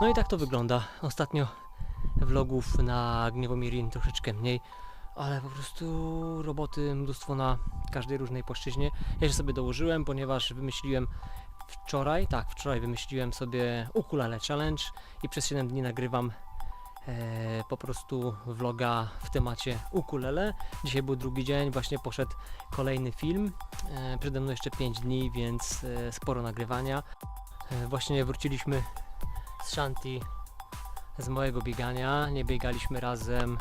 No i tak to wygląda. Ostatnio vlogów na Gniewomirin troszeczkę mniej, ale po prostu roboty mnóstwo na każdej różnej płaszczyźnie. Ja się sobie dołożyłem, ponieważ wymyśliłem wczoraj, tak, wczoraj wymyśliłem sobie ukulele challenge i przez 7 dni nagrywam e, po prostu vloga w temacie ukulele. Dzisiaj był drugi dzień, właśnie poszedł kolejny film. E, przede mną jeszcze 5 dni, więc e, sporo nagrywania. E, właśnie wróciliśmy z Shanti z mojego biegania. Nie biegaliśmy razem,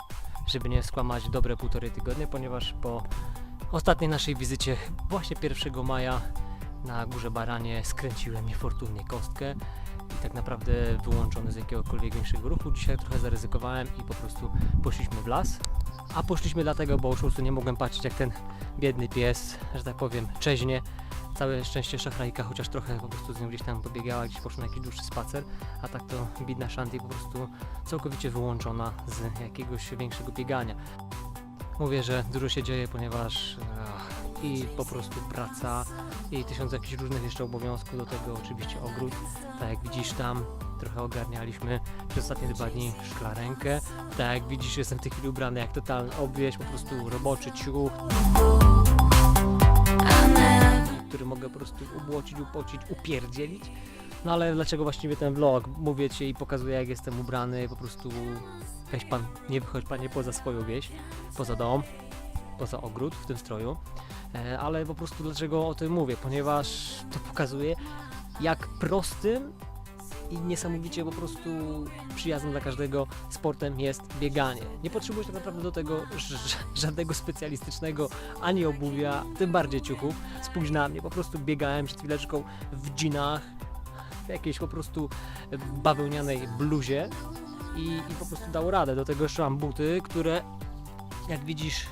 żeby nie skłamać dobre półtorej tygodnia, ponieważ po ostatniej naszej wizycie właśnie 1 maja na Górze Baranie skręciłem niefortunnie kostkę i tak naprawdę wyłączony z jakiegokolwiek większego ruchu. Dzisiaj trochę zaryzykowałem i po prostu poszliśmy w las. A poszliśmy dlatego, bo już po prostu nie mogłem patrzeć jak ten biedny pies, że tak powiem, czeźnie. Całe szczęście szachrajka, chociaż trochę po prostu z nią gdzieś tam pobiegała, gdzieś poszła na jakiś dłuższy spacer, a tak to bidna Shanti po prostu całkowicie wyłączona z jakiegoś większego biegania. Mówię, że dużo się dzieje, ponieważ ach, i po prostu praca i tysiąc jakichś różnych jeszcze obowiązków, do tego oczywiście ogród. Tak jak widzisz tam, trochę ogarnialiśmy przez ostatnie dwa dni szklarenkę. Tak jak widzisz, jestem w tej chwili ubrany jak totalny obwieś, po prostu roboczy ciuch, prostu ubłocić, upocić, upierdzielić. No ale dlaczego właściwie ten vlog? Mówię Ci i pokazuję jak jestem ubrany, po prostu weź Pan, nie wychodź Panie poza swoją wieś, poza dom, poza ogród w tym stroju. E, ale po prostu dlaczego o tym mówię? Ponieważ to pokazuje jak prostym i niesamowicie po prostu przyjaznym dla każdego sportem jest bieganie. Nie potrzebujesz tak naprawdę do tego żadnego specjalistycznego ani obuwia, tym bardziej ciuchów. Spójrz na mnie, po prostu biegałem przed chwileczką w dżinach, w jakiejś po prostu bawełnianej bluzie i, i po prostu dało radę. Do tego jeszcze mam buty, które jak widzisz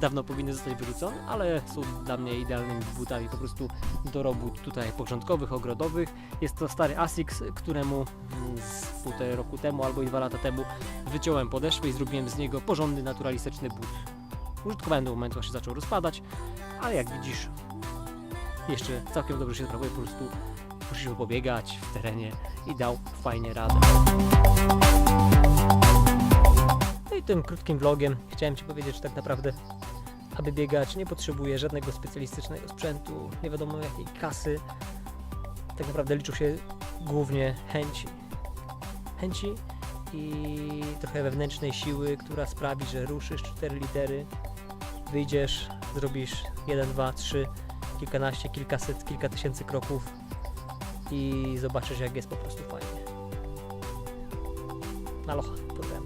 dawno powinny zostać wyrzucone, ale są dla mnie idealnymi butami po prostu do robót tutaj porządkowych, ogrodowych. Jest to stary Asics, któremu z półtorej roku temu albo i dwa lata temu wyciąłem podeszwę i zrobiłem z niego porządny, naturalistyczny but. Użytkowałem do momentu, aż się zaczął rozpadać, ale jak widzisz, jeszcze całkiem dobrze się sprawuje, po prostu poszliśmy pobiegać w terenie i dał fajnie radę. Tym krótkim vlogiem chciałem Ci powiedzieć, że tak naprawdę aby biegać nie potrzebuje żadnego specjalistycznego sprzętu, nie wiadomo jakiej kasy. Tak naprawdę liczą się głównie chęci. Chęci i trochę wewnętrznej siły, która sprawi, że ruszysz 4 litery, wyjdziesz, zrobisz 1, 2, 3, kilkanaście, kilkaset, kilka tysięcy kroków i zobaczysz jak jest po prostu fajnie. Aloha, serdecznie.